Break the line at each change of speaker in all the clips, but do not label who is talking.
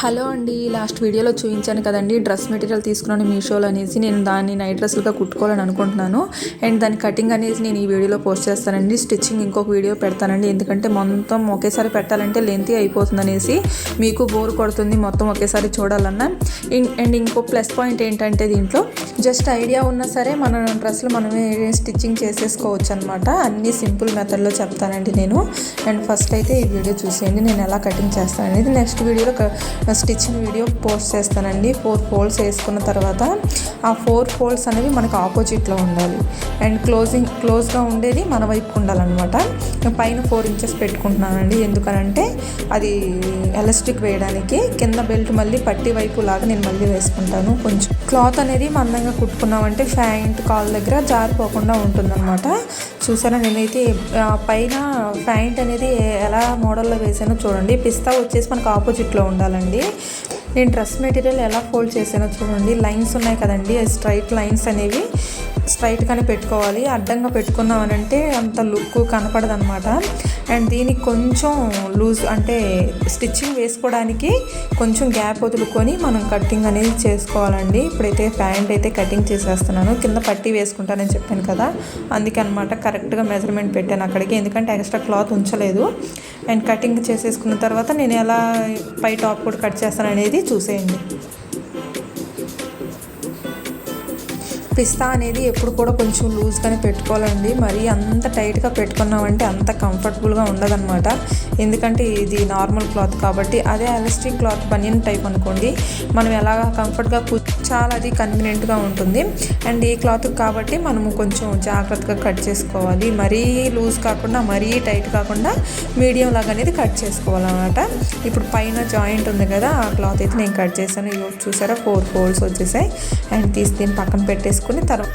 Hello అండి last వీడియోలో చూపించాను కదండి డ్రెస్ మెటీరియల్ తీసుకున్నాను మీషోలో అనేసి నేను దాన్ని నైట్ డ్రెస్లుగా కుట్టుకోవాలని అనుకుంటున్నాను. అండ్ దాని కటింగ్ అనేది నేను ఈ వీడియోలో పోస్ట్ చేస్తానండి స్టిచ్చింగ్ ఇంకొక వీడియో పెడతానండి. ఎందుకంటే మొత్తం ఒకేసారి పెట్టాలంటే లెంతీ అయిపోతుంది అనేసి మీకు బోర్ కొడుతుంది మొత్తం ఒకేసారి చూడాలన్నా. ఇన్- అండ్ ఇంకో ప్లస్ పాయింట్ ఏంటంటే దీంట్లో జస్ట్ ఐడియా ఉన్నా సరే మన డ్రెస్సులు మనమే స్టిచ్చింగ్ చేసేసుకోవచ్చు అనమాట అన్ని సింపుల్ మెథడ్లో చెప్తానండి నేను. అండ్ ఫస్ట్ అయితే ఈ వీడియో చూసేయండి నేను ఎలా కటింగ్ చేస్తాను అనేది నెక్స్ట్ వీడియోలో స్టిచ్చింగ్ వీడియో పోస్ట్ చేస్తానండి. ఫోర్ ఫోల్డ్స్ వేసుకున్న తర్వాత ఆ ఫోర్ ఫోల్డ్స్ అనేవి మనకు ఆపోజిట్లో ఉండాలి. అండ్ క్లోజింగ్ క్లోజ్గా ఉండేది మన వైపు ఉండాలన్నమాట. పైన ఫోర్ ఇంచెస్ పెట్టుకుంటున్నానండి. ఎందుకనంటే అది ఎలాస్టిక్ వేయడానికి కింద బెల్ట్ మళ్ళీ పట్టి వైపు లాగా నేను మళ్ళీ వేసుకుంటాను. కొంచెం క్లాత్ అనేది మందంగా కుట్టుకున్నామంటే ఫ్యాంట్ కాల్ దగ్గర జారిపోకుండా ఉంటుందన్నమాట. చూసారా? నేనైతే పైన ప్యాంట్ అనేది ఎలా మోడల్లో వేసానో చూడండి. పిస్తా వచ్చేసి మనకు ఆపోజిట్లో ఉండాలండి. నేను డ్రెస్ మెటీరియల్ ఎలా ఫోల్డ్ చేసానో చూడండి. లైన్స్ ఉన్నాయి కదండి. స్ట్రైట్ లైన్స్ అనేవి. స్ట్రైట్గానే పెట్టుకోవాలి. అడ్డంగా పెట్టుకున్నామనంటే అంత లుక్ కనపడదు అనమాట అండ్ దీనికి కొంచెం లూజ్ అంటే స్టిచ్చింగ్ వేసుకోవడానికి కొంచెం గ్యాప్ వదులుకొని మనం కటింగ్ అనేది చేసుకోవాలండి. ఇప్పుడైతే ప్యాంట్ అయితే కటింగ్ చేసేస్తున్నాను. కింద పట్టి వేసుకుంటానని చెప్పాను కదా. అందుకే అనమాట కరెక్ట్గా మెజర్మెంట్ పెట్టాను అక్కడికి. ఎందుకంటే ఎక్స్ట్రా క్లాత్ ఉంచలేదు. అండ్ కటింగ్ చేసేసుకున్న తర్వాత నేను ఎలా పై టాప్ కూడా కట్ చేస్తాను అనేది చూసేయండి. పిస్తా అనేది ఎప్పుడు కూడా కొంచెం లూజ్గానే పెట్టుకోవాలండి. మరి అంత టైట్గా పెట్టుకున్నామంటే అంత కంఫర్టబుల్గా ఉండదన్నమాట. ఎందుకంటే ఇది నార్మల్ క్లాత్ కాబట్టి అదే ఎలాస్టిక్ క్లాత్ బనియన్ టైప్ అనుకోండి. మనం ఎలాగ కంఫర్ట్గా కూ చాలా అది కన్వీనియంట్గా ఉంటుంది. అండ్ ఈ క్లాత్ కాబట్టి మనము కొంచెం జాగ్రత్తగా కట్ చేసుకోవాలి. మరీ లూజ్ కాకుండా మరీ టైట్ కాకుండా మీడియం లాగా అనేది కట్ చేసుకోవాలన్నమాట. ఇప్పుడు పైన జాయింట్ ఉంది కదా ఆ క్లాత్ అయితే నేను కట్ చేశాను. ఇవి చూసారా? ఫోర్ ఫోల్డ్స్ వచ్చేసాయి. అండ్ తీసి దీన్ని పక్కన పెట్టేసుకుని తర్వాత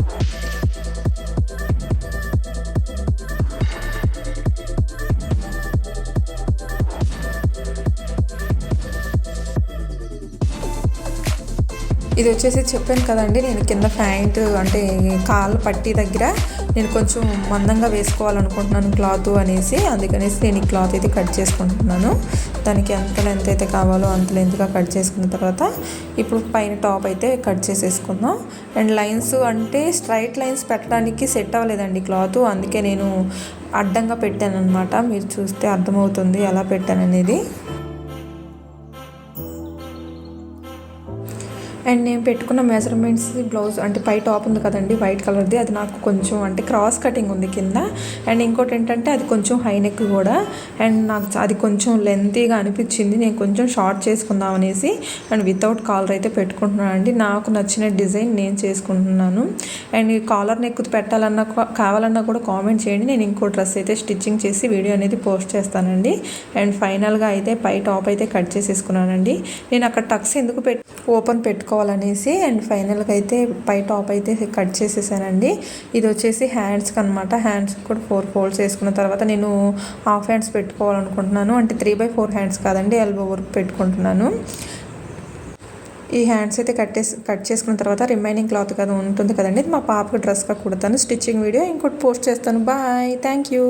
ఇది వచ్చేసి చెప్పాను కదండి నేను కింద ప్యాంట్ అంటే కాలు పట్టి దగ్గర నేను కొంచెం మందంగా వేసుకోవాలనుకుంటున్నాను క్లాత్ అనేసి. అందుకనేసి నేను ఈ క్లాత్ అయితే కట్ చేసుకుంటున్నాను. దానికి ఎంత లెంత్ అయితే కావాలో అంత లెంత్గా కట్ చేసుకున్న తర్వాత ఇప్పుడు పైన టాప్ అయితే కట్ చేసేసుకుందాం. అండ్ లైన్స్ అంటే స్ట్రైట్ లైన్స్ పెట్టడానికి సెట్ అవ్వలేదండి క్లాత్. అందుకే నేను అడ్డంగా పెట్టాను అనమాట మీరు చూస్తే అర్థమవుతుంది ఎలా పెట్టాను అనేది అండ్ నేను పెట్టుకున్న మెజర్మెంట్స్ బ్లౌజ్ అంటే పై టాప్ ఉంది కదండి వైట్ కలర్ది అది నాకు కొంచెం అంటే క్రాస్ కటింగ్ ఉంది కింద. అండ్ ఇంకోటి ఏంటంటే అది కొంచెం హై నెక్ కూడా. అండ్ నాకు అది కొంచెం లెంతీగా అనిపించింది. నేను కొంచెం షార్ట్ చేసుకుందాం అనేసి అండ్ వితౌట్ కాలర్ అయితే పెట్టుకుంటున్నాను అండి. నాకు నచ్చిన డిజైన్ నేను చేసుకుంటున్నాను. అండ్ ఈ కాలర్ నెక్ పెట్టాలన్నా కావాలన్నా కూడా కామెంట్ చేయండి. నేను ఇంకో డ్రెస్ అయితే స్టిచ్చింగ్ చేసి వీడియో అనేది పోస్ట్ చేస్తానండి. అండ్ ఫైనల్గా అయితే పై టాప్ అయితే కట్ చేసేసుకున్నానండి. నేను అక్కడ టక్స్ ఎందుకు పెట్ ఓపెన్ పెట్టుకో చేసుకోవాలనేసి అండ్ ఫైనల్గా అయితే పై టాప్ అయితే కట్ చేసేసానండి. ఇది వచ్చేసి హ్యాండ్స్కి అనమాట హ్యాండ్స్ కూడా ఫోర్ ఫోల్డ్స్ వేసుకున్న తర్వాత నేను హాఫ్ హ్యాండ్స్ పెట్టుకోవాలనుకుంటున్నాను. అంటే త్రీ బై ఫోర్ హ్యాండ్స్ కాదండి ఎల్బో వర్క్ పెట్టుకుంటున్నాను. ఈ హ్యాండ్స్ అయితే కట్ చేసి కట్ చేసుకున్న తర్వాత రిమైనింగ్ క్లాత్ కదా ఉంటుంది కదండి మా పాపకు డ్రెస్గా కుడతాను. స్టిచ్చింగ్ వీడియో ఇంకోటి పోస్ట్ చేస్తాను. బాయ్. Thank you